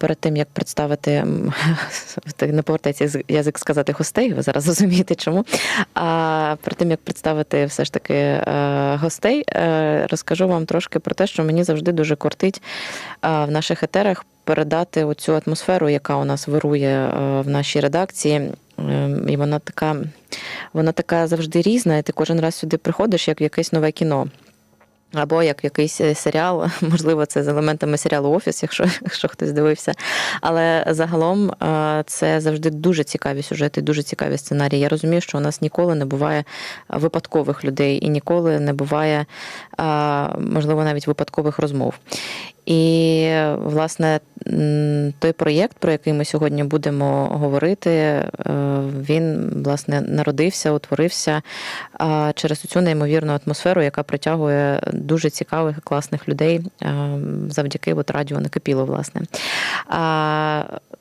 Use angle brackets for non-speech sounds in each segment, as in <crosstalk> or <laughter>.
Перед тим як представити <laughs> не повертається язик- сказати гостей, ви зараз розумієте чому. А перед тим як представити все ж таки е, гостей, е, розкажу вам трошки про те, що мені завжди дуже кортить е, в наших етерах передати оцю атмосферу, яка у нас вирує в нашій редакції. Е, І вона така, вона така завжди різна, і ти кожен раз сюди приходиш як в якесь нове кіно. Або як якийсь е, серіал, <laughs> можливо, це з елементами серіалу Офіс, якщо, <laughs> якщо хтось дивився. Але загалом е, це завжди дуже цікаві сюжети, дуже цікаві сценарії. Я розумію, що у нас ніколи не буває випадкових людей і ніколи не буває, можливо, навіть випадкових розмов. І, власне, той проєкт, про який ми сьогодні будемо говорити, е, він власне народився, утворився через цю неймовірну атмосферу, яка притягує дуже цікавих і класних людей завдяки от радіо Накипіло, власне.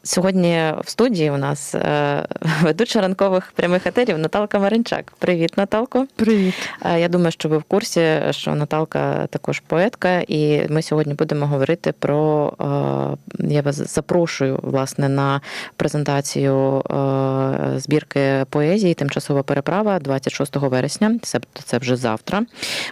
Сьогодні в студії у нас е, ведуча ранкових прямих етерів Наталка Маринчак. Привіт, Наталко. Привіт. Е, Я думаю, що ви в курсі, що Наталка також поетка, і ми сьогодні будемо говорити про. е, Я вас запрошую власне на презентацію е, збірки поезії Тимчасова переправа 26 вересня. Це, вже завтра,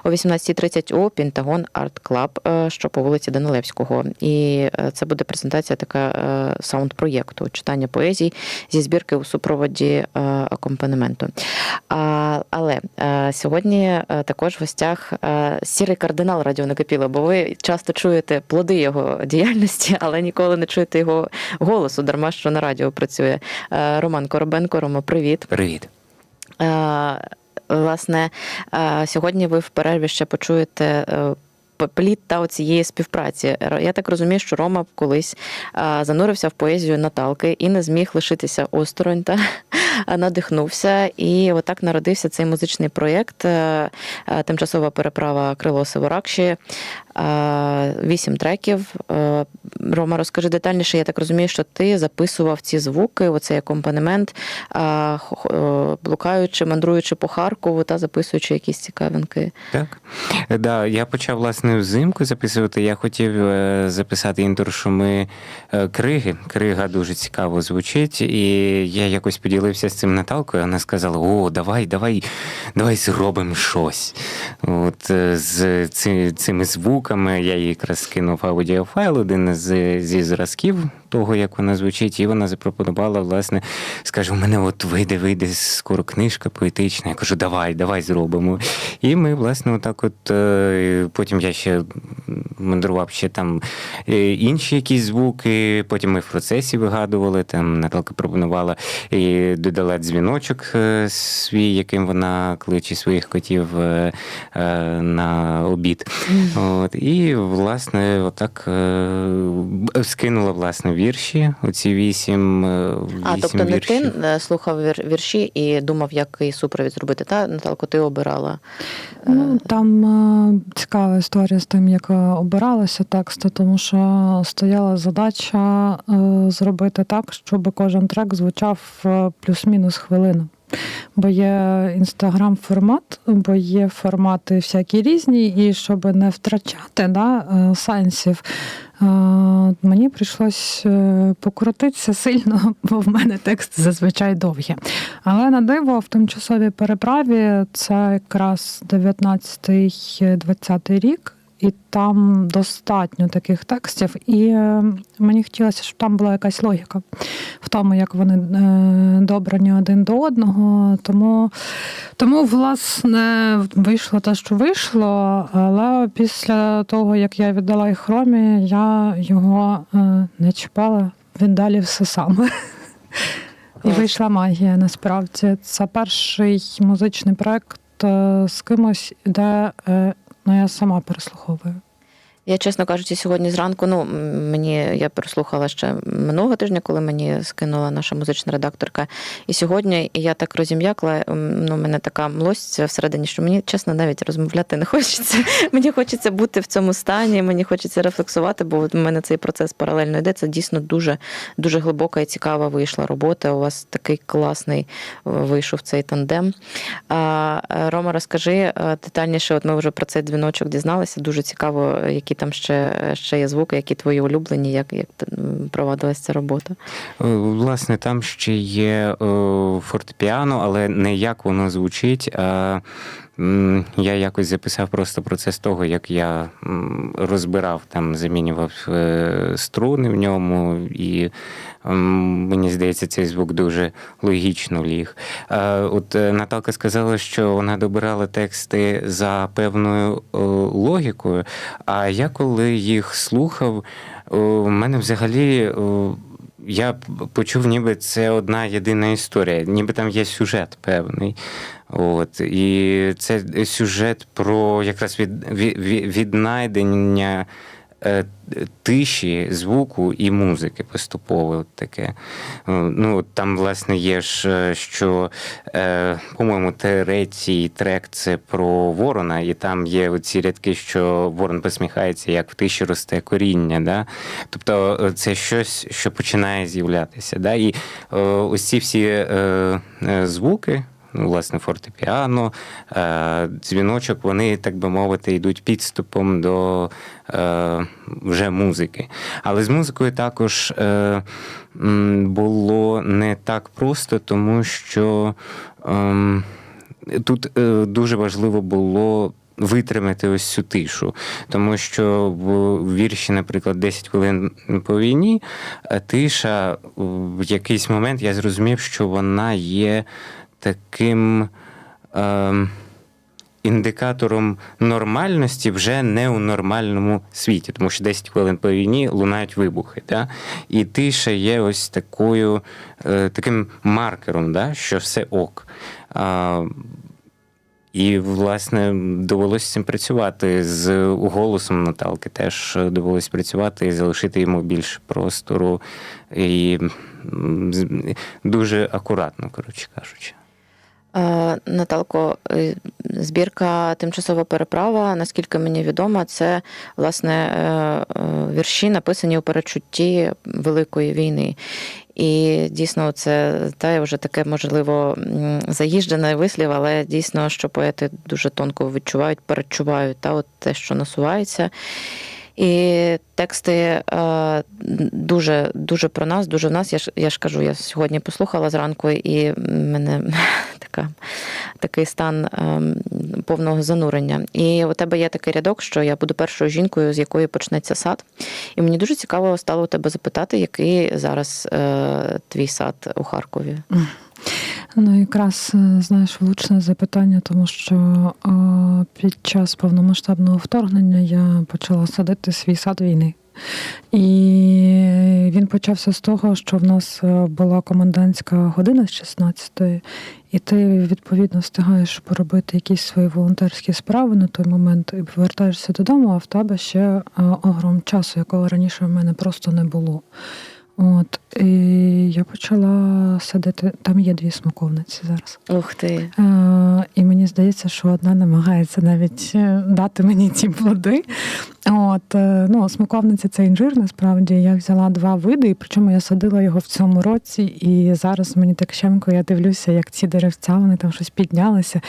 о 18.30 у Пентагон Арт Клаб, е, що по вулиці Данилевського. І це буде презентація така саунд-проєкту читання поезій зі збірки у супроводі акомпанементу. Але сьогодні також в гостях сірий кардинал Радіо Накипіло, бо ви часто чуєте плоди його діяльності, <laughs> але ніколи не чуєте його голосу, дарма що на радіо працює. Е, Роман Коробенко, Рома, привіт. Привіт. Е, Власне, е, сьогодні ви в перерві ще почуєте. п- Плід та оцієї співпраці. Я так розумію, що Рома колись занурився в поезію Наталки і не зміг лишитися осторонь та надихнувся. І отак народився цей музичний проєкт е, е, Тимчасова переправа Крило Севоракші. Е, Вісім треків. Е, Рома, розкажи детальніше. Я так розумію, що ти записував ці звуки, оцей акомпанемент, е, блукаючи, мандруючи по Харкову та записуючи якісь цікавинки. Так. Е, Да, я почав власне взимку записувати. Я хотів е, записати інтершуми е, криги. Крига дуже цікаво звучить. І я якось поділився з цим Наталкою. Вона сказала: О, давай, давай, давай зробимо щось. От е, з цими звуками я їй якраз скинув аудіофайл, один з, зі зразків того, як вона звучить, і вона запропонувала, власне, скаже, у мене от вийде, вийде скоро книжка поетична. Я кажу, давай, давай зробимо. І ми, власне, отак, от е, потім я ще мандрував ще там е, інші якісь звуки. Потім ми в процесі вигадували. Там Наталка пропонувала і додала дзвіночок е, свій, яким вона кличе своїх котів на обід. От, і, власне, отак скинула власне вірші. Оці вісім, е, вісім А, тобто не ти е, слухав вір- вірші і думав, який супровід зробити. Та Наталко, ти обирала. Е, Ну, там цікава історія з тим, як обиралася обиралися тексти, тому що стояла задача зробити так, щоб кожен трек звучав плюс-мінус хвилину. Бо є інстаграм формат, бо є формати всякі різні, і щоб не втрачати да, е, сенсів, е, мені прийшлось е, покрутитися сильно, <laughs> бо в мене текст зазвичай довгий. Але на диво в тимчасовій переправі це якраз 19-20 рік. І там достатньо таких текстів, і е, мені хотілося, щоб там була якась логіка в тому, як вони е, добрані один до одного. Тому, тому власне, вийшло те, що вийшло. Але після того, як я віддала їх Ромі, я його е, не чіпала, він далі все саме. І вийшла магія насправді. Це перший музичний проект з кимось, де ну, я сама переслуховую. Я, чесно кажучи, сьогодні зранку, ну мені я прослухала ще минулого тижня, коли мені скинула наша музична редакторка. І сьогодні я так розім'якла. Ну, в мене така млость всередині, що мені чесно навіть розмовляти не <laughs> хочеться. Мені хочеться бути в цьому стані, мені хочеться рефлексувати, бо у мене цей процес паралельно йде. Це дійсно дуже дуже глибока і цікава вийшла робота. У вас такий класний е, вийшов цей тандем. Е, Рома, розкажи е, детальніше. От ми вже про цей дзвіночок дізналися. Дуже цікаво, які там ще, ще є звуки, які твої улюблені, як, як проводилась ця робота? Е, Власне, там ще є е, фортепіано, але не як воно звучить. А я якось записав просто процес того, як я розбирав, там замінював е, струни в ньому, і мені здається, цей звук дуже логічно ліг. Е, От е, Наталка сказала, що вона добирала тексти за певною логікою. А я коли їх слухав, в мене взагалі. Я почув, ніби це одна єдина історія, ніби там є сюжет певний. От. І це сюжет про якраз від, від, віднайдення тиші, звуку і музики поступово. Таке. Е, Ну, там, власне, є ж, е, що, е, по-моєму, третій трек це про ворона, і там є оці рядки, що ворон посміхається, як в тиші росте коріння. Да? Тобто е, це щось, що починає з'являтися. Да? І е, ось ці всі е, е, звуки. Ну, власне, фортепіано, е, дзвіночок, вони, так би мовити, йдуть підступом до е, вже музики. Але з музикою також е, було не так просто, тому що ем, тут дуже важливо було. Витримати ось цю тишу, тому що в вірші, наприклад, 10 хвилин по війні, тиша в якийсь момент я зрозумів, що вона є таким е, індикатором нормальності вже не у нормальному світі, тому що 10 хвилин по війні лунають вибухи. Да? І тиша є ось такою, е, таким маркером, да? що все ок. А, і, власне, довелося цим працювати. З голосом Наталки теж довелося працювати і залишити йому більше простору. І дуже акуратно, коротше кажучи. Е, Наталко, е, збірка Тимчасова переправа, наскільки мені відомо, це власне е, вірші, написані у перечутті Великої війни. І дійсно, це та вже таке, можливо, заїжджений вислів, але дійсно, що поети дуже тонко відчувають, перечувають та от те, що насувається. І тексти дуже, дуже про нас, дуже в нас. Я ж, я ж кажу, я сьогодні послухала зранку, і мене така, такий стан ем, повного занурення. І у тебе є такий рядок, що я буду першою жінкою, з якої почнеться сад. І мені дуже цікаво стало у тебе запитати, який зараз е, твій сад у Харкові. Ну, якраз е, знаєш, влучне запитання, тому що е, під час повномасштабного вторгнення я почала садити свій сад війни. І він почався з того, що в нас е, була комендантська година з 16-ї, і ти відповідно встигаєш поробити якісь свої волонтерські справи на той момент і повертаєшся додому, а в тебе ще е, огром часу, якого раніше в мене просто не було. От і я почала садити. Там є дві смоковниці зараз. Ух ти. Е, і мені здається, що одна намагається навіть е, дати мені ці плоди. От, е, ну, смоковниця це інжир, насправді. Я взяла два види, і причому я садила його в цьому році. І зараз мені так щемко, я дивлюся, як ці деревця вони там щось піднялися.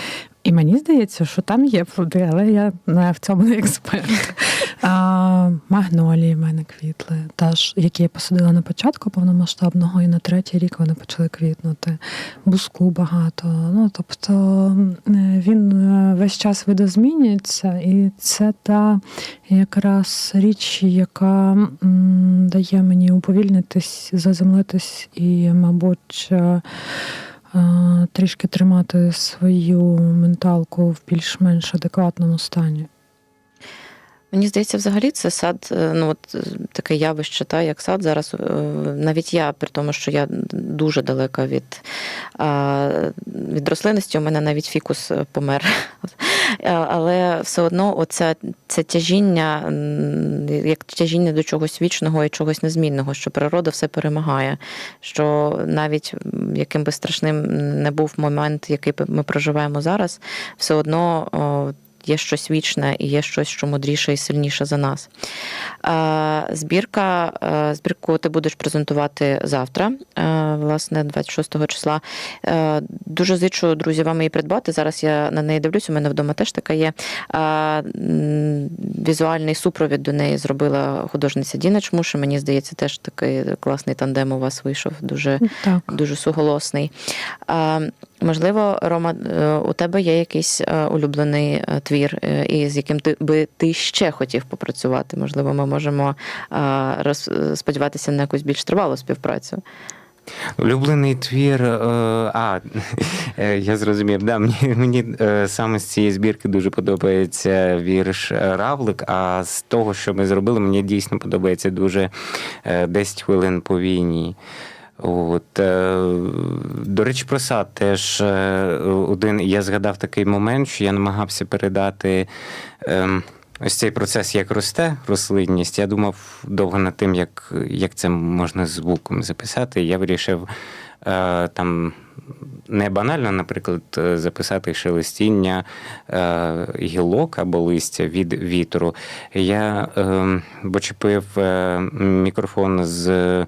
І мені здається, що там є плоди, але я не в цьому не експерт. <laughs> А, магнолії в мене квітли, теж, які я посадила на початку повномасштабного, і на третій рік вони почали квітнути. Буску багато. Ну, тобто е, він е, весь час видозмінюється, і це та якраз річ, яка дає мені уповільнитись, заземлитись і, мабуть, е, трішки тримати свою менталку в більш-менш адекватному стані. Мені здається, взагалі це сад, е, ну от е, таке явище, та як сад зараз. е, Навіть я, при тому, що я дуже далека від, від рослинності, у мене навіть фікус е, помер. А, Але все одно оце це тяжіння, як тяжіння до чогось вічного і чогось незмінного, що природа все перемагає. Що навіть яким би страшним не був момент, який ми проживаємо зараз, все одно. Є щось вічне і є щось, що мудріше і сильніше за нас. Е, Збірка, е, збірку ти будеш презентувати завтра, е, власне, 26 числа. Дуже зичу, друзі, вам її придбати. Зараз я на неї дивлюсь, у мене вдома теж така є. Візуальний супровід до неї зробила художниця Діна Чмуша. Мені здається, теж такий класний тандем у вас вийшов, дуже, Так. дуже суголосний. Можливо, Рома, е, у тебе є якийсь е, улюблений е, твір, і з яким ти би ти ще хотів попрацювати. Можливо, ми можемо сподіватися на якусь більш тривалу співпрацю. Улюблений твір. А, <laughs> я зрозумів. Да, мені, мені саме з цієї збірки дуже подобається вірш Равлик. А з того, що ми зробили, мені дійсно подобається дуже е, 10 хвилин по війні. От, е, до речі, про сад теж е, один. Я згадав такий момент, що я намагався передати. ем, Ось цей процес, як росте рослинність, я думав довго над тим, як, як це можна звуком записати. Я вирішив е, там не банально, наприклад, записати шелестіння гілок або листя від вітру. Я почепив е, мікрофон з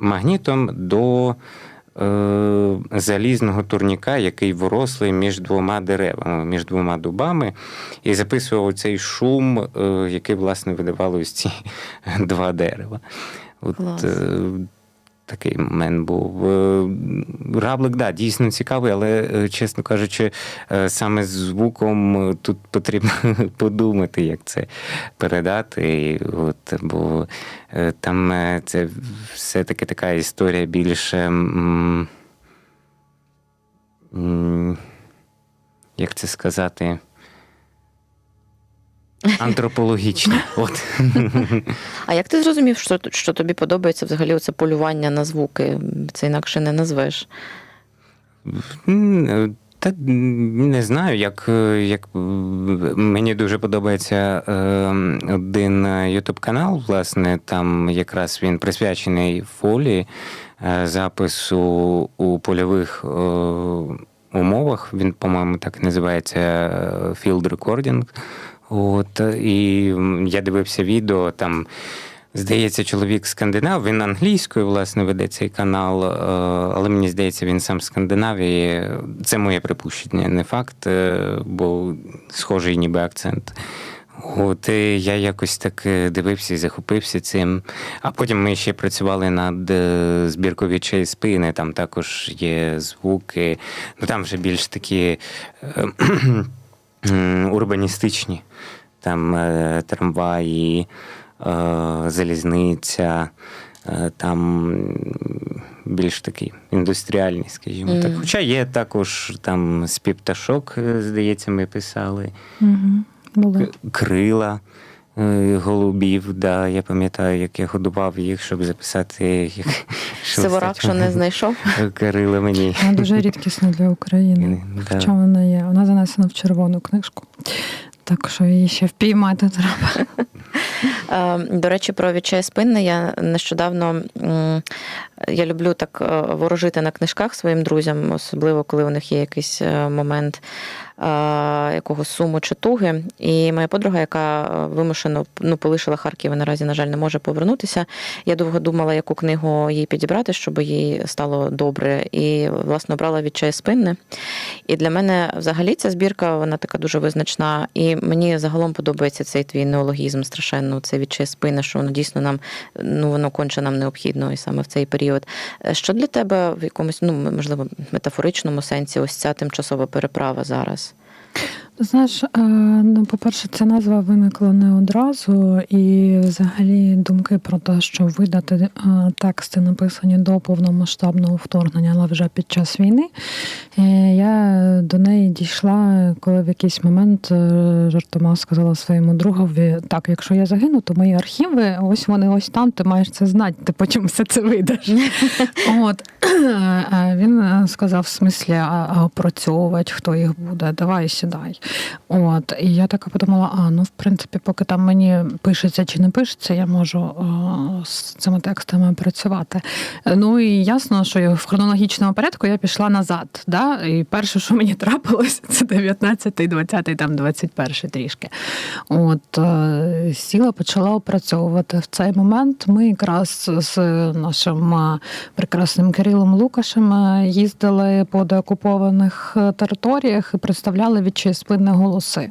магнітом до е, залізного турніка, який вирослий між двома деревами, між двома дубами, і записував цей шум, е, який, власне, видавали ось ці <laughs> два дерева. От, е, Такий момент був. Е, Раблик, да, дійсно цікавий, але, е, чесно кажучи, е, саме з звуком е, тут потрібно <laughs> подумати, як це передати. От, бо е, там е, це все-таки така історія більше. Як це сказати? Антропологічна. <laughs> От. А як ти зрозумів, що, що тобі подобається взагалі це полювання на звуки? Це інакше не назвеш. Та не знаю, як, як мені дуже подобається е, один Ютуб канал, власне, там якраз він присвячений фолі е, запису у польових е, умовах. Він, по-моєму, так і називається е, Field Recording. От, і я дивився відео там. Здається, чоловік скандинав, він англійською, власне, веде цей канал, е, але мені здається, він сам з Скандинавії. Це моє припущення, не факт, е, бо схожий ніби акцент. От і я якось так е, дивився і захопився цим. А потім ми ще працювали над збіркою «Відчай спини. Там також є звуки. Ну там вже більш такі урбаністичні. Там е, трамваї, е, залізниця, е, там більш такі індустріальні, скажімо так. Хоча є також там спів пташок, е, здається, ми писали, mm -hmm. Крила. Е, Голубів, да, я пам'ятаю, як я годував їх, щоб записати їх. <laughs> Сиворак, що не знайшов. Крила мені. Вона дуже рідкісна для України. <laughs> Да. Хоча вона є. Вона занесена в червону книжку. Так що її ще впіймати треба. Е, До речі, про відчай спинне я нещодавно я люблю так е, ворожити на книжках своїм друзям, особливо коли у них є якийсь е, момент якогось суму чи туги. І моя подруга, яка вимушено ну, полишила Харків і наразі, на жаль, не може повернутися. Я довго думала, яку книгу їй підібрати, щоб їй стало добре. І власне обрала відчай спинне. І для мене взагалі ця збірка вона така дуже визначна. І мені загалом подобається цей твій неологізм страшенно. Це відчай спини, що воно дійсно нам ну воно конче нам необхідно і саме в цей період. Е, Що для тебе в якомусь, ну можливо, метафоричному сенсі, ось ця тимчасова переправа зараз? Знаєш, е, ну, по-перше, ця назва виникла не одразу, і взагалі думки про те, що видати е, тексти, написані до повномасштабного вторгнення, але вже під час війни, е, я до неї дійшла, коли в якийсь момент жартома сказала своєму другові: так, якщо я загину, то мої архіви, ось вони ось там, ти маєш це знати, ти потім все це видаш. <laughs> От він сказав: в смислі, а опрацьовувати, хто їх буде, давай сідай. От, і я така подумала: а ну, в принципі, поки там мені пишеться чи не пишеться, я можу е, з цими текстами працювати. Ну і ясно, що в хронологічному порядку я пішла назад. Да? І перше, що мені трапилось, це 19-й, 20-й, там 21-й трішки. От е, сіла, почала опрацьовувати. В цей момент ми якраз з нашим е, прекрасним Кирилом Лукашем їздили по деокупованих територіях і представляли вітчизни голоси.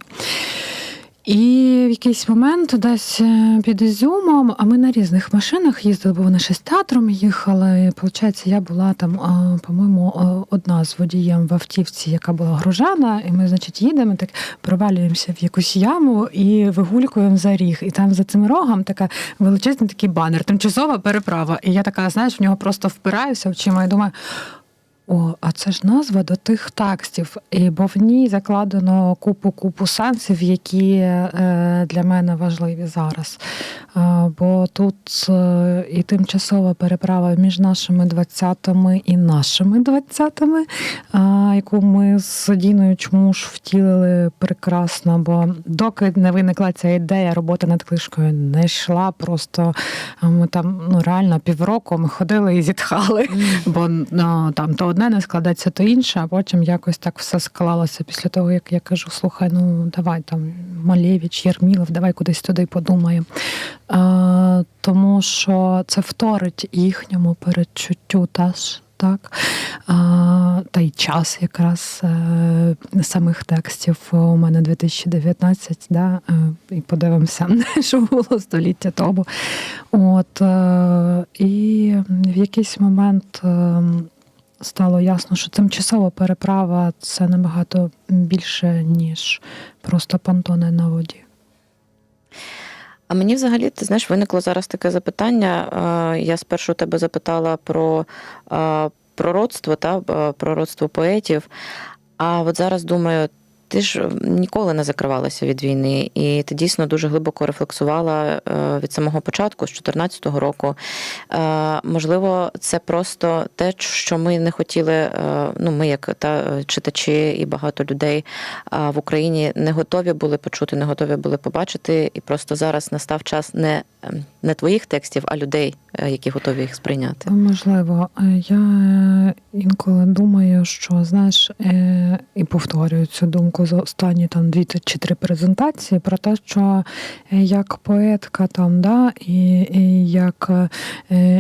І в якийсь момент десь е, під Ізюмом, а ми на різних машинах їздили, бо вони ще з театром їхали. Виходить, я була там, по-моєму, одна з водієм в автівці, яка була гружена, і ми, значить, їдемо, так провалюємося в якусь яму і вигулькуємо за ріг. І там за цим рогом така величезний такий банер, тимчасова переправа. І я така, знаєш, в нього просто впираюся очима і думаю. О, а це ж назва до тих текстів, і бо в ній закладено купу купу сенсів, які е, для мене важливі зараз. Е, бо тут е, і тимчасова переправа між нашими двадцятами і нашими двадцятами, е, яку ми з Діною Чмуш втілили прекрасно. Бо доки не виникла ця ідея, робота над книжкою не йшла. Просто е, ми там ну реально півроку ми ходили і зітхали, бо ну, там то одне не складеться, то інше, а потім якось так все склалося після того, як я кажу: слухай, ну давай там Малєвич, Єрмілов, давай кудись туди подумаємо. Е, тому що це вторить їхньому передчуттю теж. Так, а, та й час якраз е, самих текстів у мене 2019, да, е, і подивимося, <laughs> що було століття тому. От, е, і в якийсь момент е, стало ясно, що тимчасова переправа це набагато більше, ніж просто понтони на воді. А мені взагалі, ти знаєш, виникло зараз таке запитання. Е, Я спершу тебе запитала про е, пророцтво, та, е, пророцтво поетів. А от зараз думаю, ти ж ніколи не закривалася від війни, і ти дійсно дуже глибоко рефлексувала е, від самого початку, з 2014 року. Е, Можливо, це просто те, що ми не хотіли, е, ну ми, як та читачі і багато людей в Україні не готові були почути, не готові були побачити. І просто зараз настав час не, ем, не твоїх текстів, а людей, е, які готові їх сприйняти. Можливо, Е, я е, інколи думаю, що знаєш, і повторюю цю думку за останні там дві чи три презентації про те, що як поетка там, да, і, і як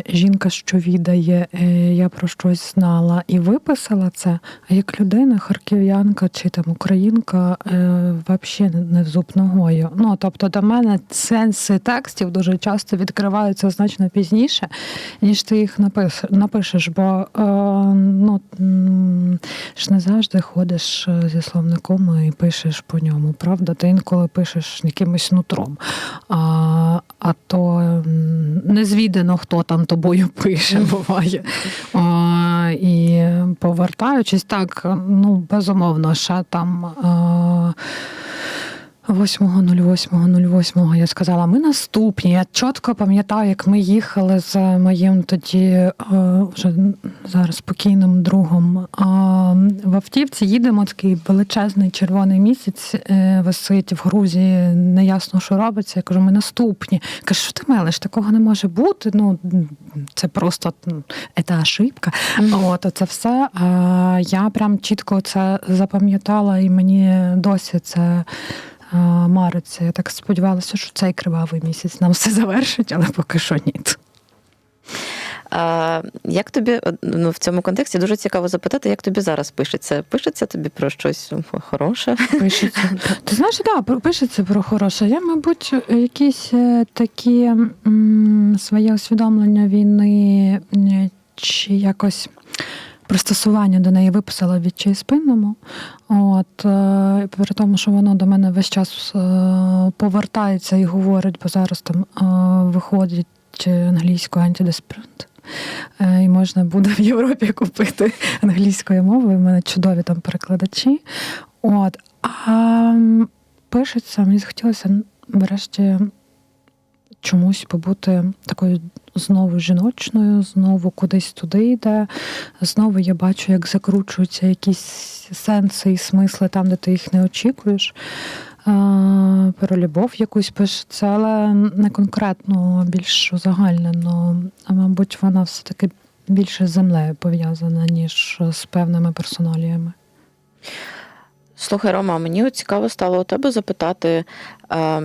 жінка, що відає, я про щось знала і виписала це. А як людина, харків'янка чи там українка, взагалі не в зуб ногою. Ну тобто, до мене сенси текстів дуже часто відкриваються значно пізніше, ніж ти їх напиш, напишеш, бо е, ну, ж не завжди ходиш е, зі словником і пишеш по ньому, правда? Ти інколи пишеш якимось нутром. А, а то незвідано, хто там тобою пише, буває. А, і повертаючись, так, ну, безумовно, ще там. А, 8.08.08 я сказала, ми наступні. Я чітко пам'ятаю, як ми їхали з моїм тоді е, вже зараз спокійним другом. В автівці їдемо такий величезний червоний місяць е, висить в Грузії, неясно, що робиться. Я кажу, ми наступні. Каже, що ти мелиш? Такого не може бути. Ну це просто м, це ошибка. От це все. Я прям чітко це запам'ятала, і мені досі це. Мариться. Я так сподівалася, що цей кривавий місяць нам все завершить, але поки що ні. А, як тобі ну, в цьому контексті дуже цікаво запитати, як тобі зараз пишеться? Пишеться тобі про щось хороше? Пишеться. <laughs> Ти знаєш, так, да, пишеться про хороше. Я, мабуть, якісь е, такі м, своє усвідомлення війни е, чи якось. Пристосування до неї виписала в відчай спинному. От, е, при тому, що воно до мене весь час е, повертається і говорить, бо зараз там е, виходить англійською антидеспринт. І можна буде в Європі купити англійською мовою. У мене чудові там перекладачі. От. А пишеться, мені захотілося врешті чомусь побути такою знову жіночною, знову кудись туди йде. Знову я бачу, як закручуються якісь сенси і смисли там, де ти їх не очікуєш. Про любов якусь пишеться, але не конкретно, більш узагальнено. А мабуть, вона все-таки більше з землею пов'язана, ніж з певними персоналіями. Слухай, Рома, мені цікаво стало у тебе запитати е,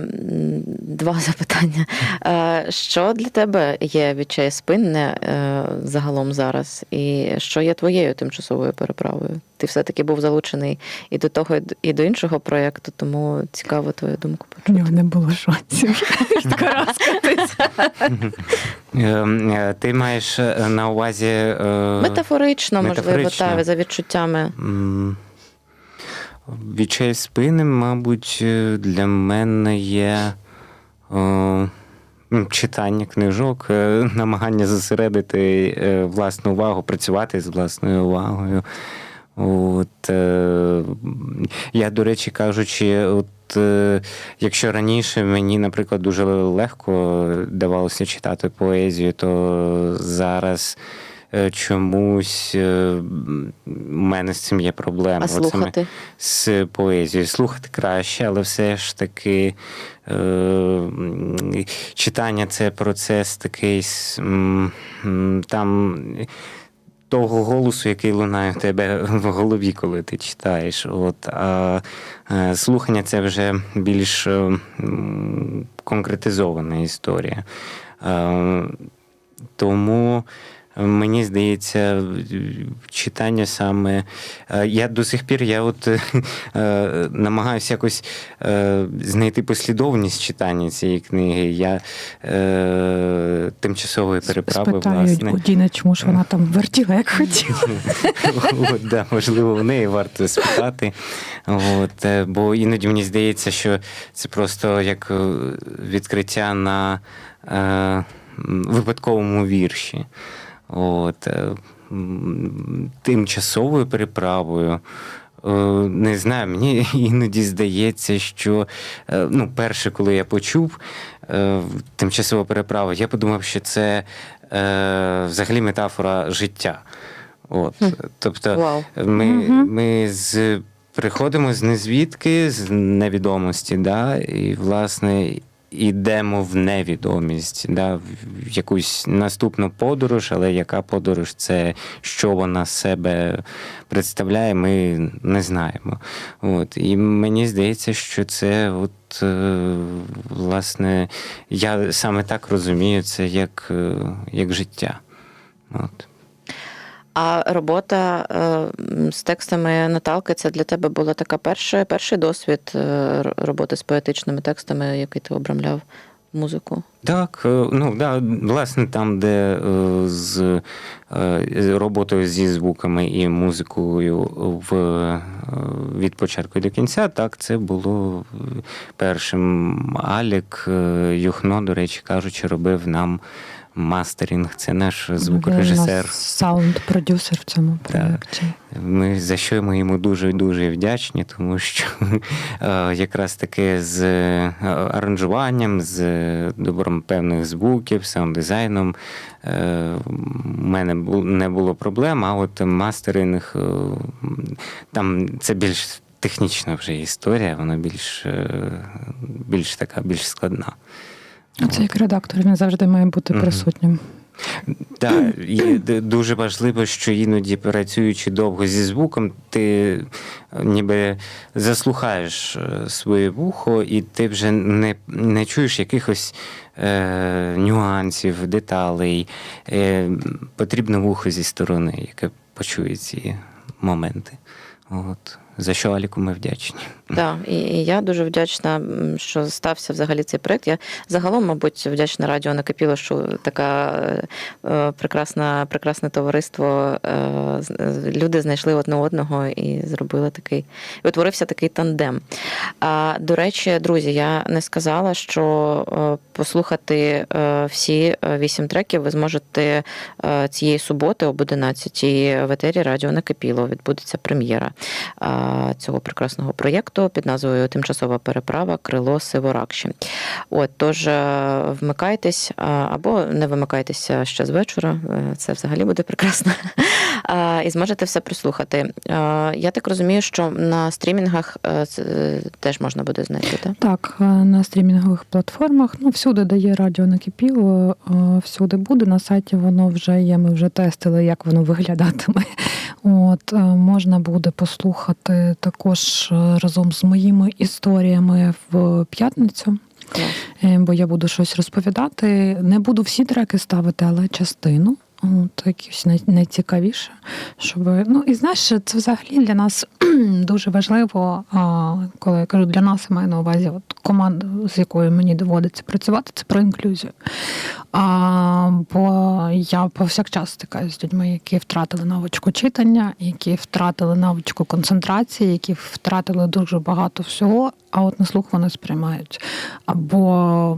два <laughs> запитання. Е, що для тебе є відчай спинне е, загалом зараз, і що є твоєю тимчасовою переправою? Ти все-таки був залучений і до того, і до- іншого проєкту, тому цікаво твою думку У нього не було шансів. <laughs> Е, е, Ти маєш е, на увазі. Метафорично, можливо, та, за відчуттями. Відчай спини, мабуть, е, для мене є е, м, читання книжок, е, намагання зосередити власну увагу, працювати з власною увагою. От, е, я, до речі, кажучи, от, е, якщо раніше мені, наприклад, дуже легко давалося читати поезію, то зараз чомусь е, у мене з цим є проблема. А слухати? з поезією. Слухати краще, але все ж таки е, читання це процес такий там. Того голосу, який лунає в тебе <laughs> в голові, коли ти читаєш. От, а е, слухання це вже більш е, конкретизована історія. Е, Тому мені здається, читання саме. е, Я до сих пір я от е, е, намагаюся якось знайти послідовність читання цієї книги. Я тимчасової переправи, Спитають власне. у Діни, чому ж вона там вертіла, як хотіла. <laughs> От, да, можливо, в неї варто спитати. От, бо іноді мені здається, що це просто як відкриття на е, випадковому вірші. От, е, тимчасовою переправою. е, Не знаю, мені <laughs> іноді здається, що е, ну, перше, коли я почув тимчасову переправу, я подумав, що це взагалі метафора життя. От, тобто, ми, ми з, приходимо з незвідки, з невідомості, да, і, власне, йдемо в невідомість, да, в якусь наступну подорож, але яка подорож це, що вона себе представляє, ми не знаємо. От. І мені здається, що це, от, е, власне, я саме так розумію це як, е, як життя. От. А робота е, з текстами Наталки це для тебе була така перша, перший досвід е, роботи з поетичними текстами, який ти обрамляв музику. Так, е, ну да, власне, там, де з роботою зі звуками і музикою в, від початку до кінця, так, це було першим. Алік Юхно, до речі кажучи, робив нам мастерінг. Це наш звукорежисер. Саунд-продюсер в цьому проєкті. Ми за що ми йому дуже дуже вдячні, тому що <laughs> е, якраз таки з е, аранжуванням, з добром певних звуків, саунд-дизайном е, в мене не було проблем, а от мастеринг е, там це більш технічна вже історія, вона більш, е, більш така, більш складна. Це як редактор, він завжди має бути присутнім. Так, і дуже важливо, що іноді працюючи довго зі звуком, ти е, ніби заслухаєш е, своє вухо, і ти вже не, не чуєш якихось е, нюансів, деталей. Е, потрібно вухо зі сторони, яке почує ці моменти. От. За що Аліку ми вдячні. Так, і, і я дуже вдячна, що стався взагалі цей проект. Я загалом, мабуть, вдячна радіо накипіло, що така е, прекрасна, прекрасне товариство. Е, люди знайшли одне одного і зробили такий, утворився такий тандем. А до речі, друзі, я не сказала, що е, послухати е, всі е, вісім треків ви зможете цієї суботи об 11 в етері радіо накипіло. Відбудеться прем'єра. Цього прекрасного проєкту під назвою Тимчасова переправа Крило Сиворакші. От тож е, вмикайтесь або не вимикайтеся ще з вечора. е, Це взагалі буде прекрасно. <laughs> І зможете все прислухати. Я так розумію, що на стрімінгах е, е, теж можна буде знайти, так? Так, е, на стрімінгових платформах, ну всюди де є радіо накипіло, е, всюди буде. На сайті воно вже є. Ми вже тестили, як воно виглядатиме. От е, можна буде послухати також е, разом з моїми історіями в п'ятницю. Клас. Е, бо я буду щось розповідати. Не буду всі треки ставити, але частину. От якісь найцікавіше, щоб ну і знаєш, це взагалі для нас <clears throat> дуже важливо. А, коли я кажу для нас, я маю на увазі от команда, з якою мені доводиться працювати, це про інклюзію. А, бо я повсякчас стикаюся з людьми, які втратили навичку читання, які втратили навичку концентрації, які втратили дуже багато всього, а от на слух вони сприймають. Або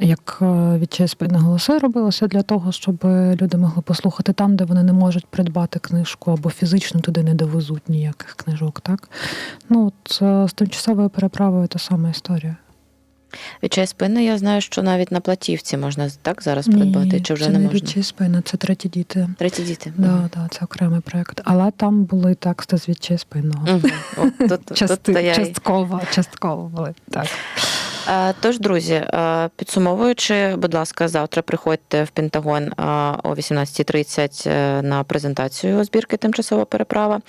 як е, від на голоси робилося для того, щоб люди могли послухати там, де вони не можуть придбати книжку, або фізично туди не довезуть ніяких книжок. Так ну от е, з тимчасовою переправою та сама історія. Від чай спини я знаю, що навіть на платівці можна так зараз придбати, чи вже це не можна? від ЧСП, це треті діти. Треті діти. Да, да, це окремий проект. Але там були тексти з від ЧСПного. Мгм. О, тут, <laughs> тут, Части, то я частково, частково були. Так. Тож, друзі, підсумовуючи, будь ласка, завтра приходьте в Пентагон о 18.30 е, на презентацію збірки Тимчасова переправа.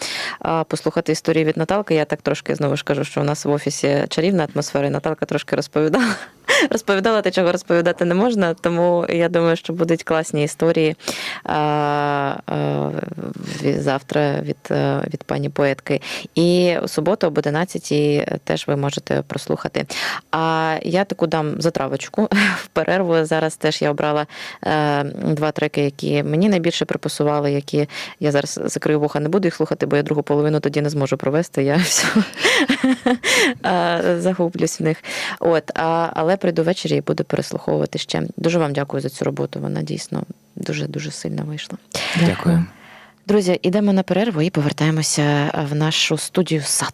Послухати історії від Наталки. Я так трошки знову ж кажу, що у нас в офісі чарівна атмосфера, і Наталка трошки розповідала. <laughs> Розповідала те, чого розповідати не можна, тому я думаю, що будуть класні історії завтра від, е, від пані поетки. І у суботу об 11 теж ви можете прослухати. А я таку дам затравочку <laughs> в перерву. Зараз теж я обрала е, два треки, які мені найбільше припасували, які я зараз закрию вуха, не буду їх слухати, бо я другу половину тоді не зможу провести. Я <laughs> все загублюсь в них. От, а, але прийду ввечері і буду переслуховувати ще. Дуже вам дякую за цю роботу. Вона дійсно дуже дуже сильно вийшла. Дякую. Друзі, ідемо на перерву і повертаємося в нашу студію сад.